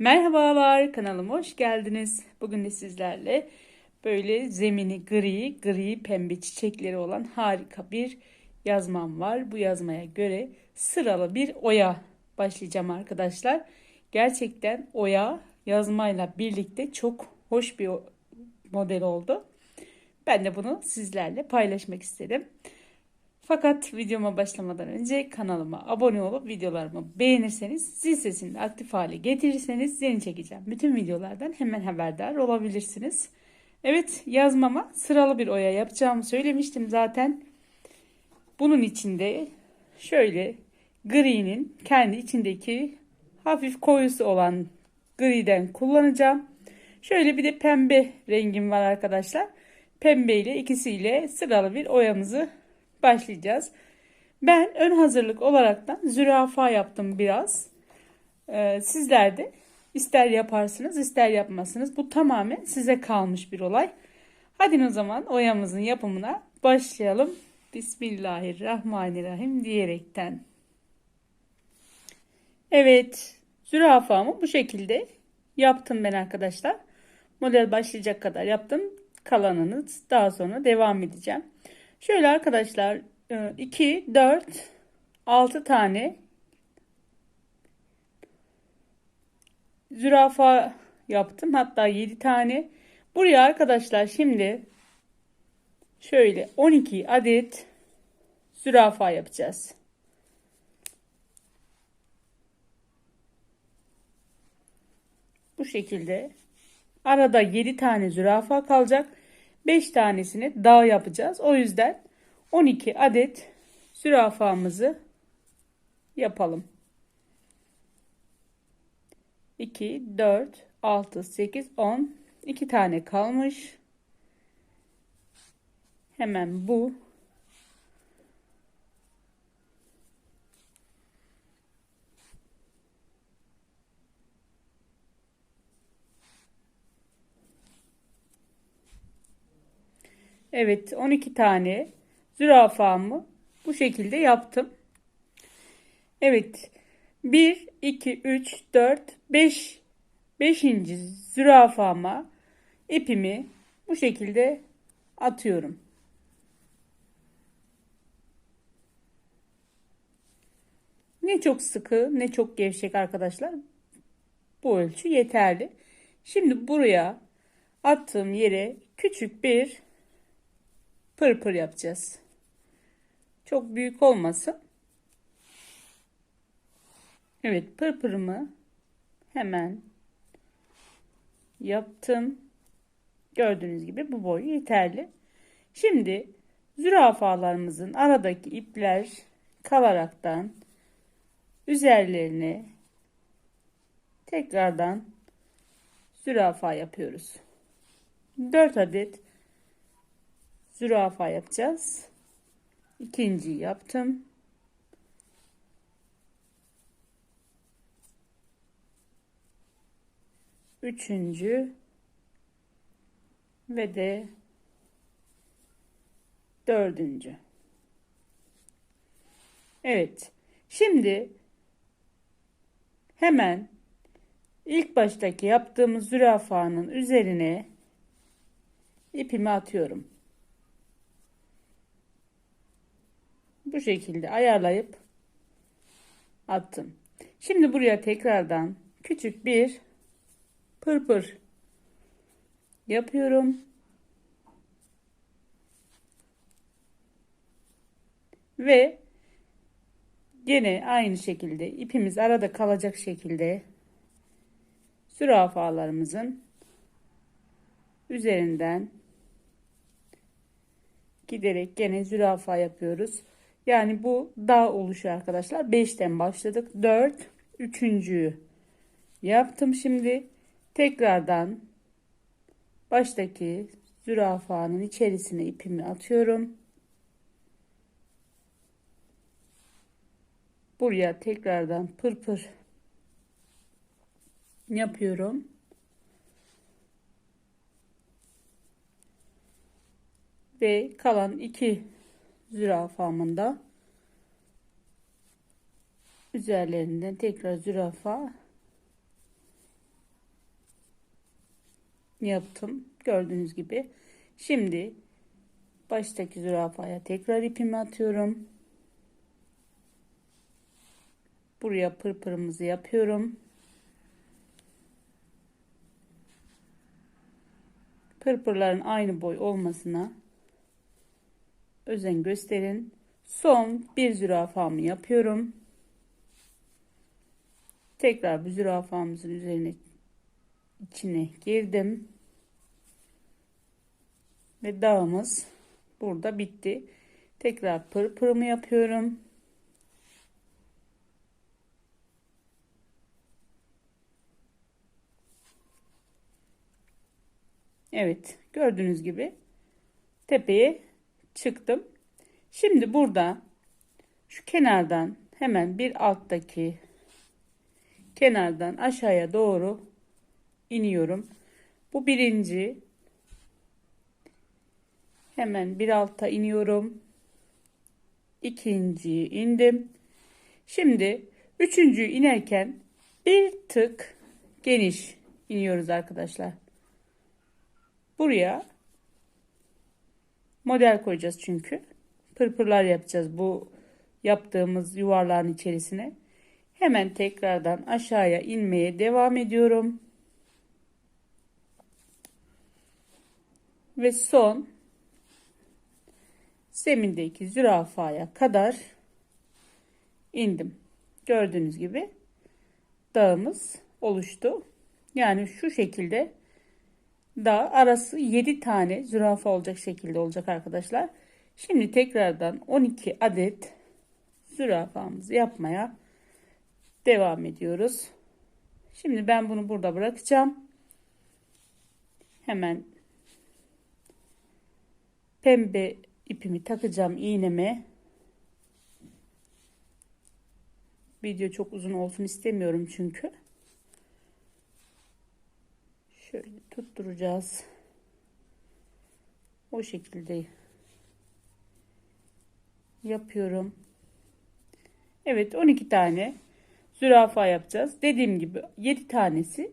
Merhabalar kanalıma hoş geldiniz. Bugün de sizlerle böyle zemini gri, gri pembe çiçekleri olan harika bir yazmam var. Bu yazmaya göre sıralı bir oya başlayacağım arkadaşlar. Gerçekten oya yazmayla birlikte çok hoş bir model oldu. Ben de bunu sizlerle paylaşmak istedim. Fakat videoma başlamadan önce kanalıma abone olup videolarımı beğenirseniz zil sesini aktif hale getirirseniz yeni çekeceğim. Bütün videolardan hemen haberdar olabilirsiniz. Evet yazmama sıralı bir oya yapacağımı söylemiştim zaten. Bunun içinde şöyle gri'nin kendi içindeki hafif koyusu olan griden kullanacağım. Şöyle bir de pembe rengim var arkadaşlar. Pembe ile ikisiyle sıralı bir oyamızı başlayacağız. Ben ön hazırlık olaraktan zürafa yaptım biraz. Ee, sizler de ister yaparsınız ister yapmazsınız. Bu tamamen size kalmış bir olay. Hadi o zaman oyamızın yapımına başlayalım. Bismillahirrahmanirrahim diyerekten. Evet zürafamı bu şekilde yaptım ben arkadaşlar. Model başlayacak kadar yaptım. Kalanını daha sonra devam edeceğim. Şöyle arkadaşlar 2, 4, 6 tane zürafa yaptım. Hatta 7 tane. Buraya arkadaşlar şimdi şöyle 12 adet zürafa yapacağız. Bu şekilde arada 7 tane zürafa kalacak. 5 tanesini dağ yapacağız. O yüzden 12 adet zürafamızı yapalım. 2, 4, 6, 8, 10. 2 tane kalmış. Hemen bu. Evet 12 tane zürafamı bu şekilde yaptım. Evet 1, 2, 3, 4, 5 5. zürafama ipimi bu şekilde atıyorum. Ne çok sıkı ne çok gevşek arkadaşlar. Bu ölçü yeterli. Şimdi buraya attığım yere küçük bir pırpır yapacağız. Çok büyük olmasın. Evet pırpırımı hemen yaptım. Gördüğünüz gibi bu boy yeterli. Şimdi zürafalarımızın aradaki ipler kalaraktan üzerlerine tekrardan zürafa yapıyoruz. 4 adet zürafa yapacağız. İkinci yaptım. Üçüncü ve de dördüncü. Evet. Şimdi hemen ilk baştaki yaptığımız zürafanın üzerine ipimi atıyorum. Bu şekilde ayarlayıp attım. Şimdi buraya tekrardan küçük bir pırpır yapıyorum. Ve gene aynı şekilde ipimiz arada kalacak şekilde zürafalarımızın üzerinden giderek gene zürafa yapıyoruz. Yani bu dağ oluşu arkadaşlar. 5'ten başladık. 4. Üçüncüyü yaptım şimdi. Tekrardan baştaki zürafanın içerisine ipimi atıyorum. Buraya tekrardan pırpır yapıyorum. Ve kalan iki zürafamın da üzerlerinden tekrar zürafa yaptım. Gördüğünüz gibi. Şimdi baştaki zürafaya tekrar ipimi atıyorum. Buraya pırpırımızı yapıyorum. Pırpırların aynı boy olmasına özen gösterin. Son bir zürafamı yapıyorum. Tekrar bu zürafamızın üzerine içine girdim. Ve dağımız burada bitti. Tekrar pırpırımı yapıyorum. Evet gördüğünüz gibi tepeye çıktım. Şimdi burada şu kenardan hemen bir alttaki kenardan aşağıya doğru iniyorum. Bu birinci. Hemen bir alta iniyorum. İkinciyi indim. Şimdi üçüncüyü inerken bir tık geniş iniyoruz arkadaşlar. Buraya model koyacağız çünkü. Pırpırlar yapacağız bu yaptığımız yuvarlağın içerisine. Hemen tekrardan aşağıya inmeye devam ediyorum. Ve son zemindeki zürafaya kadar indim. Gördüğünüz gibi dağımız oluştu. Yani şu şekilde dağ arası 7 tane zürafa olacak şekilde olacak arkadaşlar. Şimdi tekrardan 12 adet zürafamızı yapmaya devam ediyoruz. Şimdi ben bunu burada bırakacağım. Hemen pembe ipimi takacağım iğneme. Video çok uzun olsun istemiyorum çünkü. Şöyle tutturacağız. O şekilde yapıyorum. Evet 12 tane zürafa yapacağız. Dediğim gibi 7 tanesi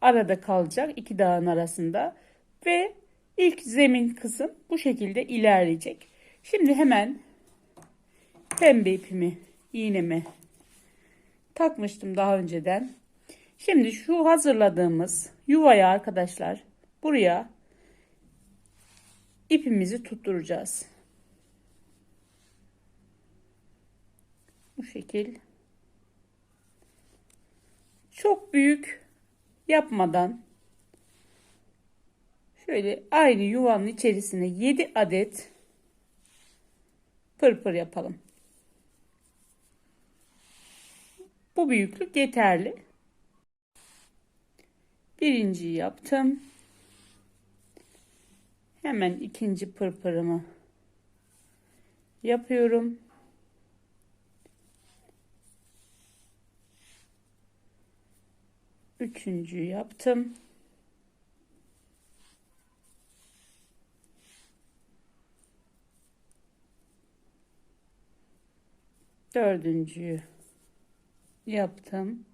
arada kalacak iki dağın arasında ve ilk zemin kısım bu şekilde ilerleyecek. Şimdi hemen pembe ipimi iğneme takmıştım daha önceden. Şimdi şu hazırladığımız yuvaya arkadaşlar buraya ipimizi tutturacağız. Bu şekil. Çok büyük yapmadan şöyle aynı yuvanın içerisine 7 adet pırpır yapalım. Bu büyüklük yeterli. Birinciyi yaptım. Hemen ikinci pırpırımı yapıyorum. Üçüncüyü yaptım. Dördüncüyü yaptım.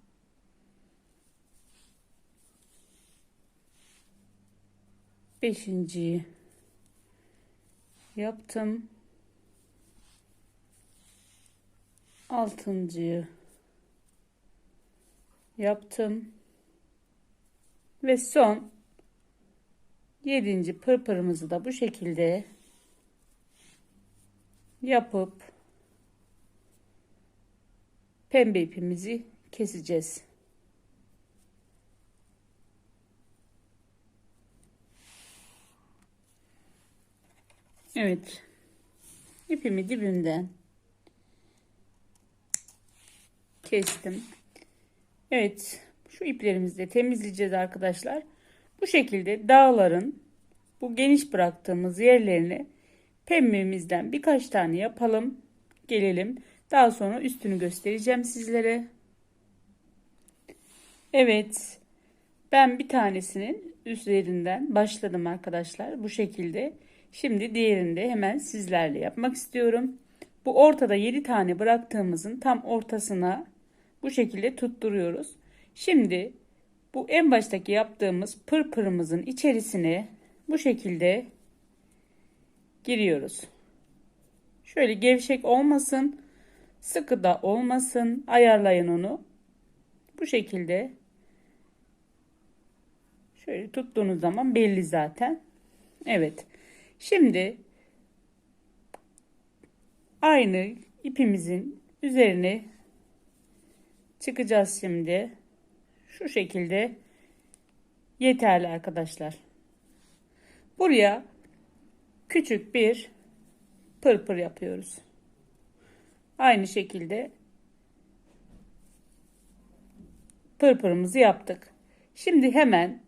Beşinciyi yaptım. Altıncıyı yaptım. Ve son yedinci pırpırımızı da bu şekilde yapıp pembe ipimizi keseceğiz. Evet. İpimi dibinden kestim. Evet. Şu iplerimizi de temizleyeceğiz arkadaşlar. Bu şekilde dağların bu geniş bıraktığımız yerlerini pembemizden birkaç tane yapalım. Gelelim. Daha sonra üstünü göstereceğim sizlere. Evet. Ben bir tanesinin üzerinden başladım arkadaşlar. Bu şekilde. Şimdi diğerini de hemen sizlerle yapmak istiyorum. Bu ortada 7 tane bıraktığımızın tam ortasına bu şekilde tutturuyoruz. Şimdi bu en baştaki yaptığımız pırpırımızın içerisine bu şekilde giriyoruz. Şöyle gevşek olmasın, sıkı da olmasın. Ayarlayın onu. Bu şekilde şöyle tuttuğunuz zaman belli zaten. Evet. Şimdi aynı ipimizin üzerine çıkacağız şimdi. Şu şekilde yeterli arkadaşlar. Buraya küçük bir pırpır yapıyoruz. Aynı şekilde pırpırımızı yaptık. Şimdi hemen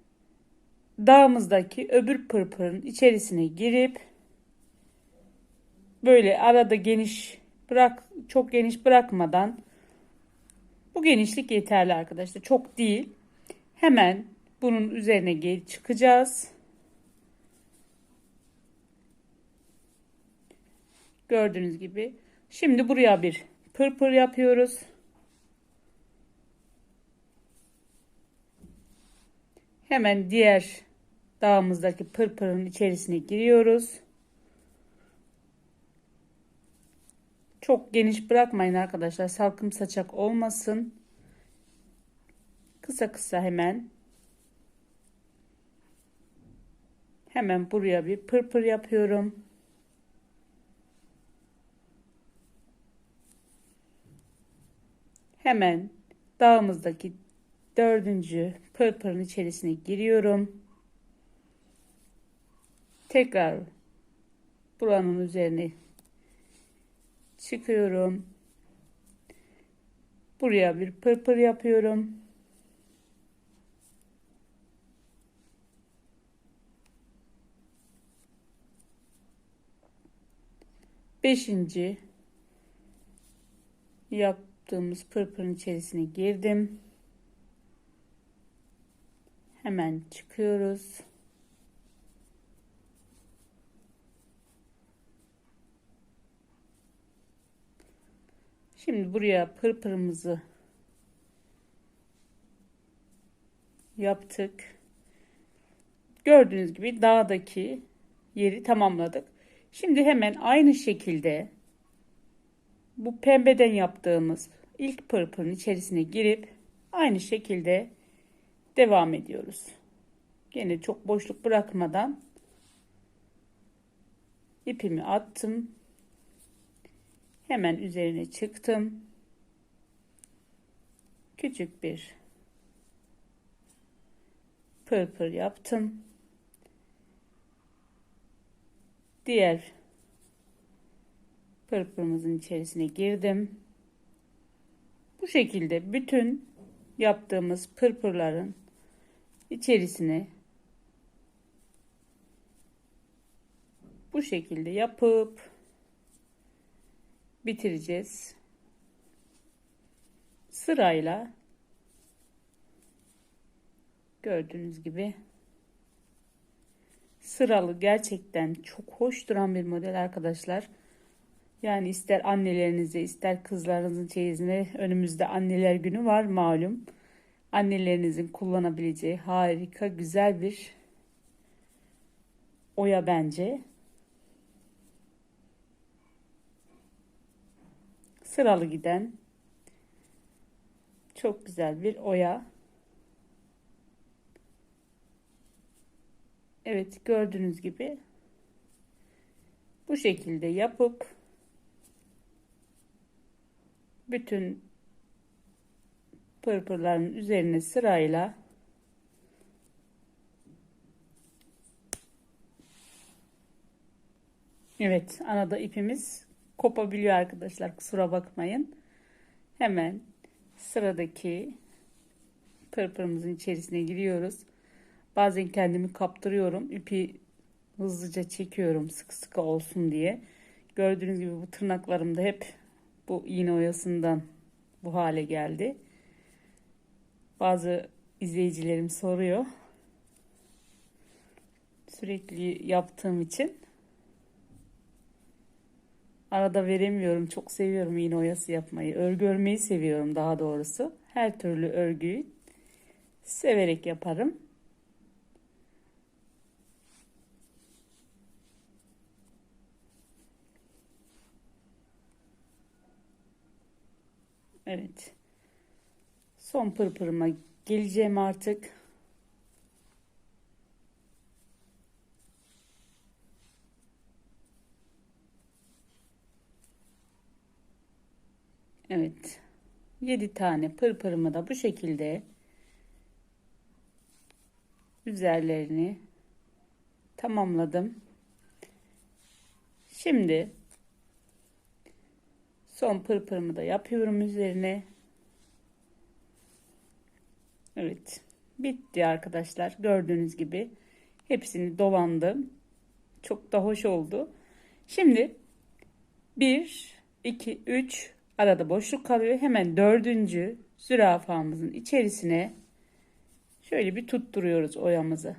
dağımızdaki öbür pırpırın içerisine girip böyle arada geniş bırak çok geniş bırakmadan bu genişlik yeterli arkadaşlar. Çok değil. Hemen bunun üzerine geri çıkacağız. Gördüğünüz gibi. Şimdi buraya bir pırpır yapıyoruz. Hemen diğer dağımızdaki pırpırın içerisine giriyoruz. Çok geniş bırakmayın arkadaşlar. Salkım saçak olmasın. Kısa kısa hemen hemen buraya bir pırpır yapıyorum. Hemen dağımızdaki dördüncü pırpırın içerisine giriyorum. Tekrar buranın üzerine çıkıyorum. Buraya bir pırpır yapıyorum. Beşinci yaptığımız pırpırın içerisine girdim. Hemen çıkıyoruz. Şimdi buraya pırpırımızı yaptık. Gördüğünüz gibi dağdaki yeri tamamladık. Şimdi hemen aynı şekilde bu pembeden yaptığımız ilk pırpırın içerisine girip aynı şekilde devam ediyoruz. Yine çok boşluk bırakmadan ipimi attım. Hemen üzerine çıktım. Küçük bir pırpır yaptım. Diğer pırpırımızın içerisine girdim. Bu şekilde bütün yaptığımız pırpırların içerisine bu şekilde yapıp bitireceğiz. Sırayla gördüğünüz gibi sıralı gerçekten çok hoş duran bir model arkadaşlar. Yani ister annelerinize ister kızlarınızın çeyizine önümüzde anneler günü var malum. Annelerinizin kullanabileceği harika güzel bir oya bence. Sıralı giden çok güzel bir oya. Evet gördüğünüz gibi bu şekilde yapıp bütün pırpırların üzerine sırayla Evet, anada ipimiz kopabiliyor arkadaşlar. Kusura bakmayın. Hemen sıradaki pırpırımızın içerisine giriyoruz. Bazen kendimi kaptırıyorum. İpi hızlıca çekiyorum sıkı sıkı olsun diye. Gördüğünüz gibi bu tırnaklarım da hep bu iğne oyasından bu hale geldi. Bazı izleyicilerim soruyor. Sürekli yaptığım için Arada veremiyorum. Çok seviyorum iğne oyası yapmayı. Örgü örmeyi seviyorum daha doğrusu. Her türlü örgüyü Severek yaparım. Evet. Son pırpırıma geleceğim artık. Evet. 7 tane pırpırımı da bu şekilde üzerlerini tamamladım. Şimdi son pırpırımı da yapıyorum üzerine. Evet. Bitti arkadaşlar. Gördüğünüz gibi hepsini dolandım. Çok da hoş oldu. Şimdi 1 2 3 arada boşluk kalıyor. Hemen dördüncü zürafamızın içerisine şöyle bir tutturuyoruz oyamızı.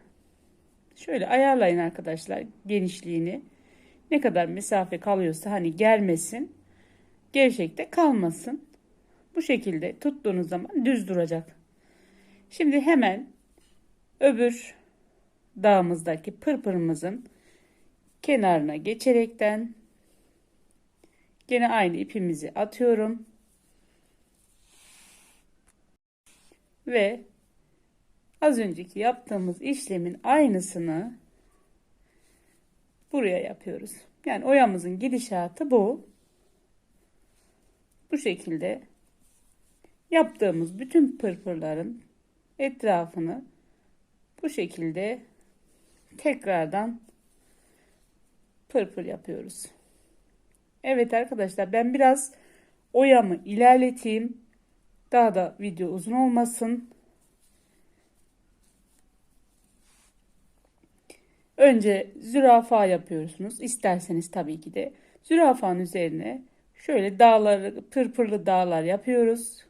Şöyle ayarlayın arkadaşlar genişliğini. Ne kadar mesafe kalıyorsa hani gelmesin. Gevşekte kalmasın. Bu şekilde tuttuğunuz zaman düz duracak. Şimdi hemen öbür dağımızdaki pırpırımızın kenarına geçerekten gene aynı ipimizi atıyorum. Ve az önceki yaptığımız işlemin aynısını buraya yapıyoruz. Yani oyamızın gidişatı bu. Bu şekilde yaptığımız bütün pırpırların etrafını bu şekilde tekrardan pırpır yapıyoruz. Evet arkadaşlar ben biraz oyamı ilerleteyim. Daha da video uzun olmasın. Önce zürafa yapıyorsunuz. İsterseniz tabii ki de zürafanın üzerine şöyle dağları pırpırlı dağlar yapıyoruz.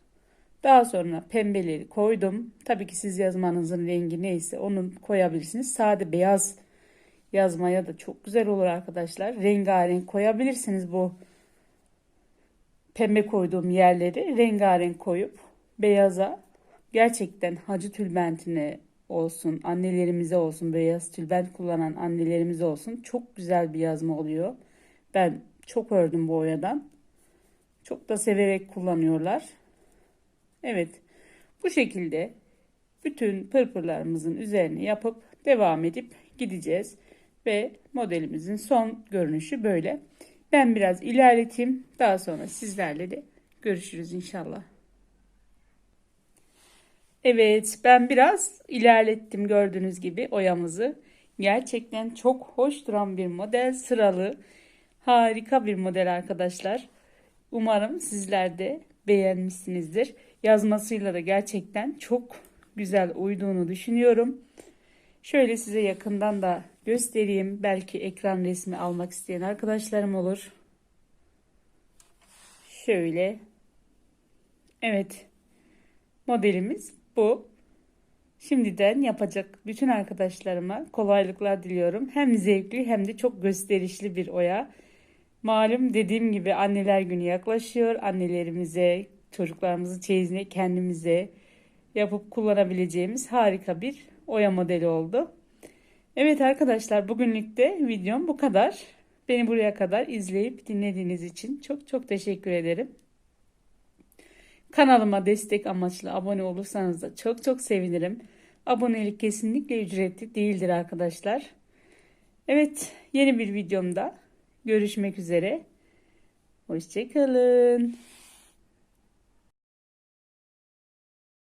Daha sonra pembeleri koydum. Tabii ki siz yazmanızın rengi neyse onu koyabilirsiniz. Sade beyaz yazmaya da çok güzel olur arkadaşlar. Rengarenk koyabilirsiniz bu pembe koyduğum yerleri rengarenk koyup beyaza gerçekten hacı tülbentine olsun, annelerimize olsun, beyaz tülbent kullanan annelerimize olsun çok güzel bir yazma oluyor. Ben çok ördüm bu oyadan. Çok da severek kullanıyorlar. Evet. Bu şekilde bütün pırpırlarımızın üzerine yapıp devam edip gideceğiz. Ve modelimizin son görünüşü böyle. Ben biraz ilerleteyim. Daha sonra sizlerle de görüşürüz inşallah. Evet ben biraz ilerlettim gördüğünüz gibi oyamızı. Gerçekten çok hoş duran bir model. Sıralı. Harika bir model arkadaşlar. Umarım sizler de beğenmişsinizdir. Yazmasıyla da gerçekten çok güzel uyduğunu düşünüyorum. Şöyle size yakından da göstereyim. Belki ekran resmi almak isteyen arkadaşlarım olur. Şöyle. Evet. Modelimiz bu. Şimdiden yapacak bütün arkadaşlarıma kolaylıklar diliyorum. Hem zevkli hem de çok gösterişli bir oya. Malum dediğim gibi anneler günü yaklaşıyor. Annelerimize, çocuklarımızı çeyizine, kendimize yapıp kullanabileceğimiz harika bir oya modeli oldu. Evet arkadaşlar bugünlük de videom bu kadar. Beni buraya kadar izleyip dinlediğiniz için çok çok teşekkür ederim. Kanalıma destek amaçlı abone olursanız da çok çok sevinirim. Abonelik kesinlikle ücretli değildir arkadaşlar. Evet yeni bir videomda görüşmek üzere. Hoşçakalın.